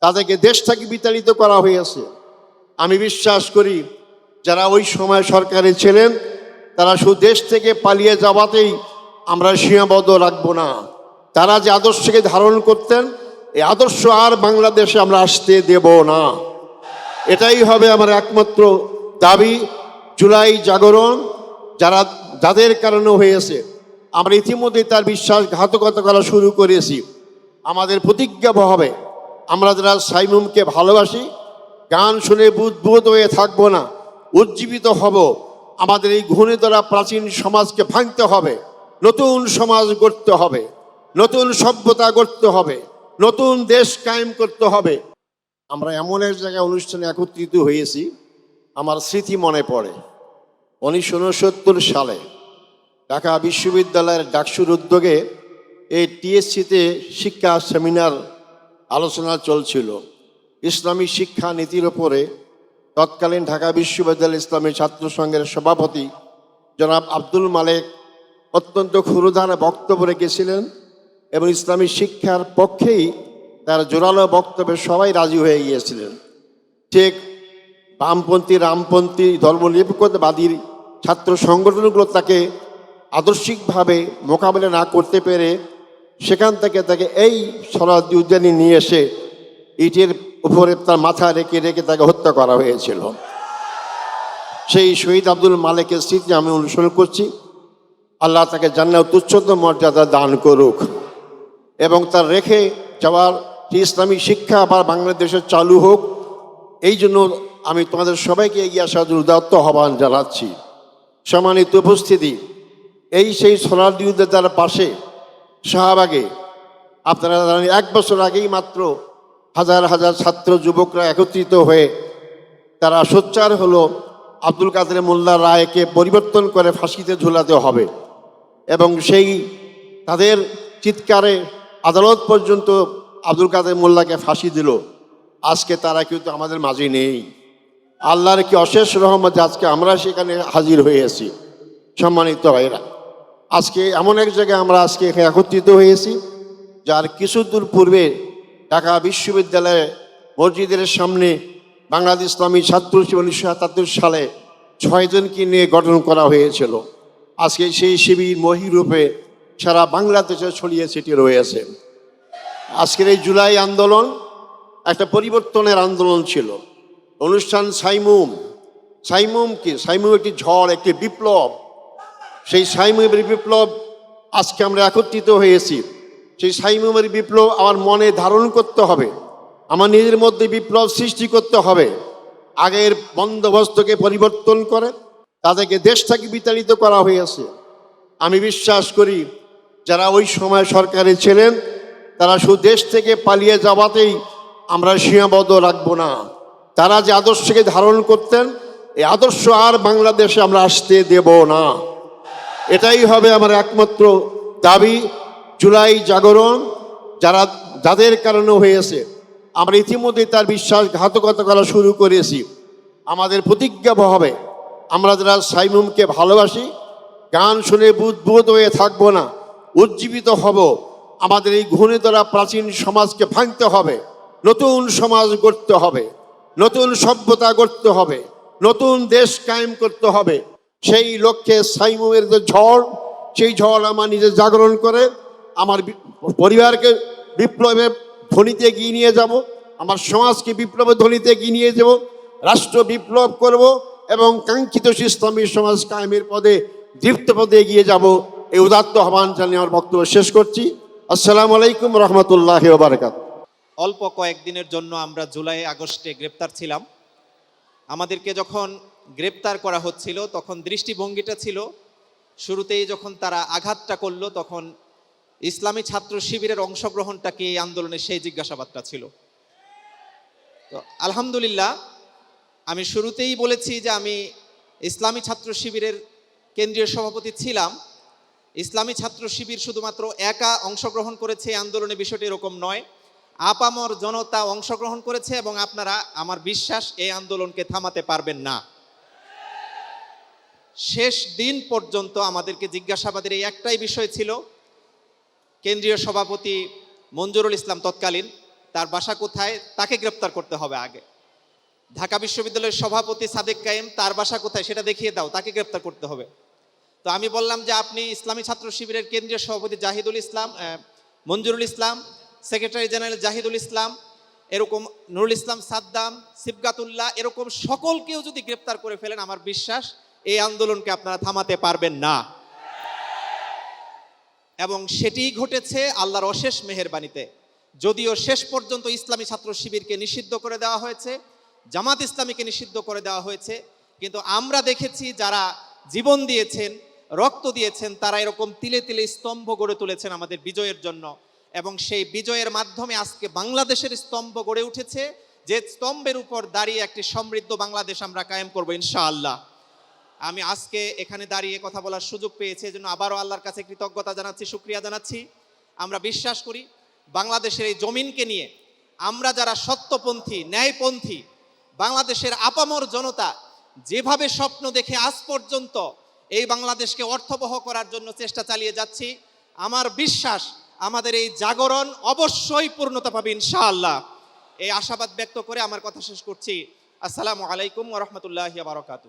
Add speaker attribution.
Speaker 1: তাদেরকে দেশ থেকে বিতাড়িত করা হয়েছে। আমি বিশ্বাস করি, যারা ওই সময় সরকারে ছিলেন, তারা শুধু দেশ থেকে পালিয়ে যাওয়াতেই আমরা সীমাবদ্ধ রাখব না। তারা যে আদর্শকে ধারণ করতেন, এই আদর্শ আর বাংলাদেশে আমরা আসতে দেব না। এটাই হবে আমার একমাত্র দাবি, জুলাই জাগরণ যারা, যাদের কারণে হয়েছে। আমরা ইতিমধ্যে তার বিশ্বাসঘাতকতা করা শুরু করেছি। আমাদের প্রতিজ্ঞা হবে। আমরা যারা সাইমুমকে ভালোবাসি, গান শুনে বুদ্ভুত হয়ে থাকব না, উজ্জীবিত হব। আমাদের এই ঘুণে ধরা প্রাচীন সমাজকে ভাঙতে হবে, নতুন সমাজ গড়তে হবে, নতুন সভ্যতা গড়তে হবে, নতুন দেশ কায়েম করতে হবে। আমরা এমন এক জায়গায় অনুষ্ঠানে একত্রিত হয়েছি, আমার স্মৃতি মনে পড়ে। উনিশশো উনসত্তর সালে ঢাকা বিশ্ববিদ্যালয়ের ডাকসুর উদ্যোগে এই টিএসসিতে শিক্ষা সেমিনার আলোচনা চলছিল। ইসলামী শিক্ষা নীতির ওপরে তৎকালীন ঢাকা বিশ্ববিদ্যালয় ইসলামী ছাত্র সংঘের সভাপতি জনাব আব্দুল মালেক অত্যন্ত ক্ষুরধার বক্তব্য রেখেছিলেন এবং ইসলামী শিক্ষার পক্ষেই তার জোরালো বক্তব্যে সবাই রাজি হয়ে গিয়েছিলেন। ঠিক বামপন্থী, রামপন্থী, ধর্মনিরপেক্ষতাবাদীর ছাত্র সংগঠনগুলো তাকে আদর্শিকভাবে মোকাবিলা না করতে পেরে সেখান থেকে তাকে এই সরাদি উদ্যানে নিয়ে এসে ইটের উপরে তার মাথা রেখে রেখে তাকে হত্যা করা হয়েছিল। সেই শহীদ আব্দুল মালিকের স্মৃতি আমি অনুসরণ করছি। আল্লাহ তাকে জান্নাত তুচ্ছন্দ মর্যাদা দান করুক। এবং তার রেখে যাওয়ার ইসলামী শিক্ষা আবার বাংলাদেশে চালু হোক, এই জন্য আমি তোমাদের সবাইকে এগিয়ে আসার উদাত্ত আহ্বান জানাচ্ছি। সম্মানিত উপস্থিতি, এই সেই সোনার দ্বারা পাশে শাহবাগে। আপনারা জানেন, এক বছর আগেই মাত্র হাজার হাজার ছাত্র, যুবকরা একত্রিত হয়ে তারা সোচ্চার হলো, আব্দুল কাদের মোল্লা রায়কে পরিবর্তন করে ফাঁসিতে ঝুলাতে হবে। এবং সেই তাদের চিৎকারে আদালত পর্যন্ত আব্দুল কাদের মোল্লাকে ফাঁসি দিল। আজকে তারা কিন্তু আমাদের মাঝে নেই। আল্লাহর কি অশেষ রহমত আজকে আমরা সেখানে হাজির হয়ে আছি সম্মানিত ভাইরা আজকে এমন এক জায়গায় আমরা আজকে এখানে একত্রিত হয়েছি, যার কিছু দূর পূর্বে ঢাকা বিশ্ববিদ্যালয়ে মসজিদের সামনে বাংলাদেশ ইসলামী ছাত্র উনিশশো সাতাত্তর সালে ছয়জনকে নিয়ে গঠন করা হয়েছিল। আজকে সেই শিবির মহিরূপে সারা বাংলাদেশে ছড়িয়ে ছিটিয়ে রয়েছে। আজকের এই জুলাই আন্দোলন একটা পরিবর্তনের আন্দোলন ছিল। অনুষ্ঠান সাইমুম সাইমুম কি সাইমুম একটি ঝড়, একটি বিপ্লব সেই সাইমুমের বিপ্লব আজকে আমরা একত্রিত হয়েছি। সেই সাইমুমের বিপ্লব আমার মনে ধারণ করতে হবে। আমার নিজের মধ্যে বিপ্লব সৃষ্টি করতে হবে। আগের বন্দোবস্তকে পরিবর্তন করে, তাদেরকে দেশ থেকে বিতাড়িত করা হয়েছে। আমি বিশ্বাস করি, যারা ওই সময় সরকারে ছিলেন, তারা শুধু দেশ থেকে পালিয়ে যাওয়াতেই আমরা সীমাবদ্ধ রাখব না। তারা যে আদর্শকে ধারণ করতেন, এই আদর্শ আর বাংলাদেশে আমরা আসতে দেব না। এটাই হবে আমার একমাত্র দাবি, জুলাই জাগরণ যারা, যাদের কারণে হয়েছে। আমরা ইতিমধ্যে তার বিশ্বাসঘাতকতা করা শুরু করেছি। আমাদের প্রতিজ্ঞা হবে, আমরা যারা সাইমুমকে ভালোবাসি, গান শুনে বুদ্ভুত হয়ে থাকব না, উজ্জীবিত হব। আমাদের এই ঘুণে ধরা প্রাচীন সমাজকে ভাঙতে হবে, নতুন সমাজ গড়তে হবে, নতুন সভ্যতা গড়তে হবে, নতুন দেশ কায়েম করতে হবে। সেই লক্ষ্যে সাইমুমের যে ঝড়, সেই ঝড় আমার নিজে জাগরণ করে, আমার পরিবারকে বিপ্লবের ধ্বনিতে এগিয়ে নিয়ে যাব, আমার সমাজকে বিপ্লবের ধ্বনিতে এগিয়ে নিয়ে যাব, রাষ্ট্র বিপ্লব করব এবং কাঙ্ক্ষিত ইসলামী সমাজ কায়েমের পদে, দীপ্ত পদে এগিয়ে যাব, এই উদাত্ত আহ্বান জানিয়ে আমার বক্তব্য শেষ করছি। আসসালামু আলাইকুম রহমতুল্লাহ বারকাত
Speaker 2: অল্প কয়েকদিনের জন্য আমরা জুলাই, আগস্টে গ্রেপ্তার ছিলাম। আমাদেরকে যখন গ্রেপ্তার করা হচ্ছিল, তখন দৃষ্টিভঙ্গিটা ছিল, শুরুতেই যখন তারা আঘাতটা করল, তখন ইসলামী ছাত্র শিবিরের অংশগ্রহণটাকে এই আন্দোলনের সেই জিজ্ঞাসাবাদটা ছিল। তো আলহামদুলিল্লাহ, আমি শুরুতেই বলেছি যে আমি ইসলামী ছাত্র শিবিরের কেন্দ্রীয় সভাপতি ছিলাম। ইসলামী ছাত্র শিবির শুধুমাত্র একা অংশগ্রহণ করেছে, এই আন্দোলনে বিষয়টি এরকম নয়। আপামর জনতা অংশগ্রহণ করেছে এবং আপনারা, আমার বিশ্বাস, এই আন্দোলনকে থামাতে পারবেন না। শেষ দিন পর্যন্ত আমাদেরকে জিজ্ঞাসাবাদের এই একটাই বিষয় ছিল, কেন্দ্রীয় সভাপতি মঞ্জুরুল ইসলাম তৎকালীন তার বাসা কোথায়, তাকে গ্রেপ্তার করতে হবে আগে। ঢাকা বিশ্ববিদ্যালয়ের সভাপতি সাদেক কায়েম, তার বাসা কোথায় সেটা দেখিয়ে দাও, তাকে গ্রেপ্তার করতে হবে। তো আমি বললাম যে আপনি ইসলামী ছাত্র শিবিরের কেন্দ্রীয় সভাপতি জাহিদুল ইসলাম মঞ্জুরুল ইসলাম, সেক্রেটারি জেনারেল জাহিদুল ইসলাম, এরকম নুরুল ইসলাম সাদ্দাম, সিবগাতুল্লাহ, এরকম সকলকেও যদি গ্রেপ্তার করে ফেলেন, আমার বিশ্বাস এই আন্দোলনকে আপনারা থামাতে পারবেন না। এবং সেটিই ঘটেছে আল্লাহর অশেষ মেহেরবানিতে। যদিও শেষ পর্যন্ত ইসলামী ছাত্র শিবিরকে নিষিদ্ধ করে দেওয়া হয়েছে, জামাত ইসলামীকে নিষিদ্ধ করে দেওয়া হয়েছে, কিন্তু আমরা দেখেছি যারা জীবন দিয়েছেন, রক্ত দিয়েছেন, তারা এরকম তিলে তিলে স্তম্ভ গড়ে তুলেছেন আমাদের বিজয়ের জন্য। এবং সেই বিজয়ের মাধ্যমে আজকে বাংলাদেশের স্তম্ভ গড়ে উঠেছে, যে স্তম্ভের উপর দাঁড়িয়ে একটি সমৃদ্ধ বাংলাদেশ আমরা কায়েম করব ইনশাআল্লাহ। আমি আজকে এখানে দাঁড়িয়ে কথা বলার সুযোগ পেয়েছি, এজন্য আবারও আল্লাহর কাছে কৃতজ্ঞতা জানাচ্ছি, শুক্রিয়া জানাচ্ছি। আমরা বিশ্বাস করি, বাংলাদেশের এই জমিনকে নিয়ে আমরা যারা সত্যপন্থী, ন্যায়পন্থী, বাংলাদেশের আপামর জনতা, যেভাবে স্বপ্ন দেখে আজ পর্যন্ত এই বাংলাদেশকে অর্থবহ করার জন্য চেষ্টা চালিয়ে যাচ্ছি, আমার বিশ্বাস আমাদের এই জাগরণ অবশ্যই পূর্ণতা পাবে ইনশাআল্লাহ। এই আশাবাদ ব্যক্ত করে আমার কথা শেষ করছি। আসসালামু আলাইকুম ওরহমতুল্লাহ বারকাতু